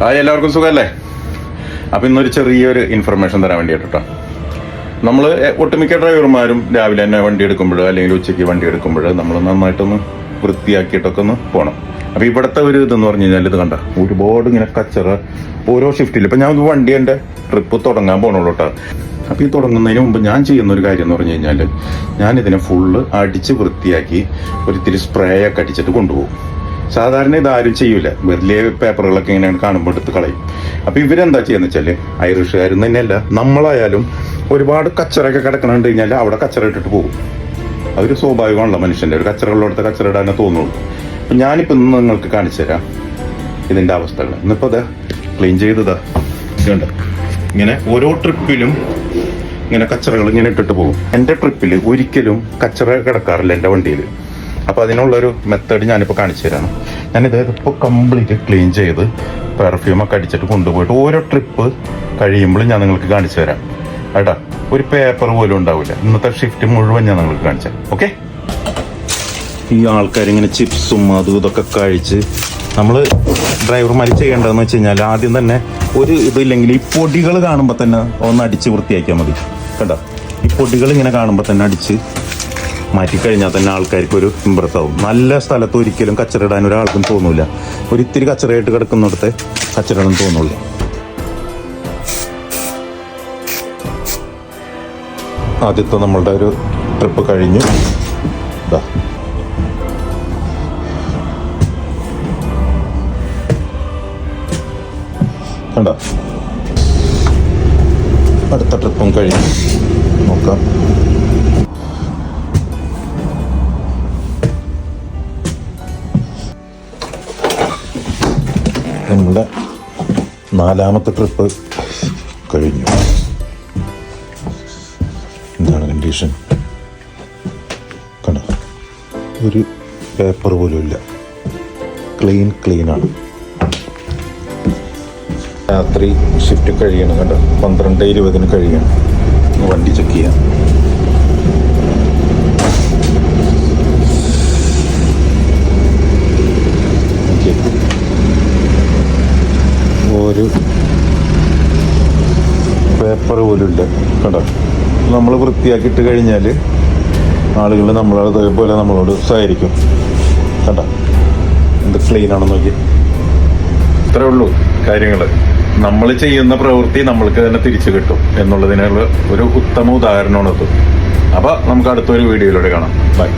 Hi എല്ലാവർക്കും സുഖമല്ലേ? അപ്പം ഇന്നൊരു ചെറിയൊരു ഇൻഫർമേഷൻ തരാൻ വേണ്ടിയിട്ട് കേട്ടോ നമ്മൾ ഒട്ടുമിക്ക ഡ്രൈവർമാരും രാവിലെ തന്നെ വണ്ടി എടുക്കുമ്പോൾ അല്ലെങ്കിൽ ഉച്ചയ്ക്ക് വണ്ടി എടുക്കുമ്പോൾ നമ്മൾ നന്നായിട്ടൊന്ന് വൃത്തിയാക്കിയിട്ടൊക്കെ ഒന്ന് പോകണം അപ്പോൾ ഇവിടുത്തെ ഒരു ഇതെന്ന് പറഞ്ഞു കഴിഞ്ഞാൽ ഇത് കണ്ട ഒരുപാട് ഇങ്ങനെ കച്ചറ ഓരോ ഷിഫ്റ്റിൽ ഇപ്പം ഞാൻ വണ്ടി എന്റെ ട്രിപ്പ് തുടങ്ങാൻ പോകണുള്ളൂ കേട്ടോ അപ്പോൾ ഈ തുടങ്ങുന്നതിന് മുമ്പ് ഞാൻ ചെയ്യുന്ന ഒരു കാര്യം എന്ന് പറഞ്ഞു കഴിഞ്ഞാൽ ഞാനിതിനെ ഫുള്ള് അടിച്ച് വൃത്തിയാക്കി ഒരിത്തിരി സ്പ്രേ ഒക്കെ അടിച്ചിട്ട് കൊണ്ടുപോകും. സാധാരണ ഇത് ആരും ചെയ്യൂല. വലിയ പേപ്പറുകളൊക്കെ ഇങ്ങനെ കാണുമ്പോൾ എടുത്ത് കളയും. അപ്പൊ ഇവരെന്താ ചെയ്യുന്ന വെച്ചാൽ ഐറിഷുകാരും തന്നെയല്ല നമ്മളായാലും ഒരുപാട് കച്ചറയൊക്കെ കിടക്കണുണ്ട് കഴിഞ്ഞാൽ അവിടെ കച്ചറ ഇട്ടിട്ട് പോകും. അതൊരു സ്വാഭാവികമാണല്ലോ മനുഷ്യന്റെ. ഒരു കച്ചറകളിലോടത്ത് കച്ചറ ഇടാനേ തോന്നുള്ളൂ. അപ്പൊ ഞാനിപ്പോ ഇന്ന് നിങ്ങൾക്ക് കാണിച്ചു തരാം ഇതിന്റെ അവസ്ഥകൾ ഇന്നിപ്പോ അതെ ക്ലീൻ ചെയ്തതാ. ഇതുണ്ട്. ഇങ്ങനെ ഓരോ ട്രിപ്പിലും ഇങ്ങനെ കച്ചറകൾ ഇങ്ങനെ ഇട്ടിട്ട് പോകും. എന്റെ ട്രിപ്പിൽ ഒരിക്കലും കച്ചറ കിടക്കാറില്ല എന്റെ വണ്ടിയിൽ അപ്പോൾ അതിനുള്ളൊരു മെത്തേഡ് ഞാനിപ്പോൾ കാണിച്ചു തരാണ് ഞാനിത് ഇപ്പോൾ കംപ്ലീറ്റ് ക്ലീൻ ചെയ്ത് പെർഫ്യൂമൊക്കെ അടിച്ചിട്ട് കൊണ്ടുപോയിട്ട് ഓരോ ട്രിപ്പ് കഴിയുമ്പോൾ ഞാൻ നിങ്ങൾക്ക് കാണിച്ചു തരാം കേട്ടാ? ഒരു പേപ്പർ പോലും ഉണ്ടാവില്ല. ഇന്നത്തെ ഷിഫ്റ്റ് മുഴുവൻ ഞാൻ നിങ്ങൾക്ക് കാണിച്ചു ഓക്കെ ഈ ആൾക്കാരിങ്ങനെ ചിപ്സും അതും ഇതൊക്കെ കഴിച്ച് നമ്മൾ ഡ്രൈവർമാർ ചെയ്യേണ്ടതെന്ന് വെച്ച് കഴിഞ്ഞാൽ ആദ്യം തന്നെ ഒരു ഇതില്ലെങ്കിൽ ഈ പൊടികൾ കാണുമ്പോൾ തന്നെ ഒന്ന് അടിച്ച് വൃത്തിയാക്കിയാൽ മതി. കേട്ടോ ഈ പൊടികൾ ഇങ്ങനെ കാണുമ്പോൾ തന്നെ അടിച്ച് മാറ്റിക്കഴിഞ്ഞാൽ തന്നെ ആൾക്കാർക്ക് ഒരു ഇമ്പ്രത്താവും. നല്ല സ്ഥലത്ത് ഒരിക്കലും കച്ചറിടാൻ ഒരാൾക്കും തോന്നൂല. ഒരിത്തിരി കച്ചറയായിട്ട് കിടക്കുന്നിടത്തെ കച്ചറിടാൻ തോന്നുള്ളൂ. ആദ്യത്തെ നമ്മളുടെ ഒരു ട്രിപ്പ് കഴിഞ്ഞു. അടുത്ത ട്രിപ്പും കഴിഞ്ഞു. നോക്കാം. നമ്മുടെ നാലാമത്തെ ട്രിപ്പ് കഴിഞ്ഞു. എന്താണ് കണ്ടീഷൻ കണ്ടോ? ഒരു പേപ്പർ പോലും ഇല്ല. ക്ലീൻ ക്ലീനാണ് രാത്രി ഷിഫ്റ്റ് കഴിയണം കണ്ടോ? പന്ത്രണ്ട് ഇരുപതിന് കഴിയണം. വണ്ടി ചെക്ക് ചെയ്യാം ഓക്കെ ഒരു പേപ്പർ പോലുണ്ട് കണ്ടോ? നമ്മൾ വൃത്തിയാക്കിയിട്ട് കഴിഞ്ഞാൽ ആളുകൾ നമ്മളത് പോലെ നമ്മളോട് സഹകരിക്കും. കണ്ടോ? എന്ത് ക്ലീൻ ആണെന്ന് നോക്കി. ഇത്രേ ഉള്ളൂ കാര്യങ്ങൾ നമ്മൾ ചെയ്യുന്ന പ്രവൃത്തി നമ്മൾക്ക് തന്നെ തിരിച്ചു കിട്ടും എന്നുള്ളതിനുള്ള ഒരു ഉത്തമ ഉദാഹരണമാണത് അപ്പോൾ നമുക്ക് അടുത്തൊരു വീഡിയോയിലൂടെ കാണാം. ബൈ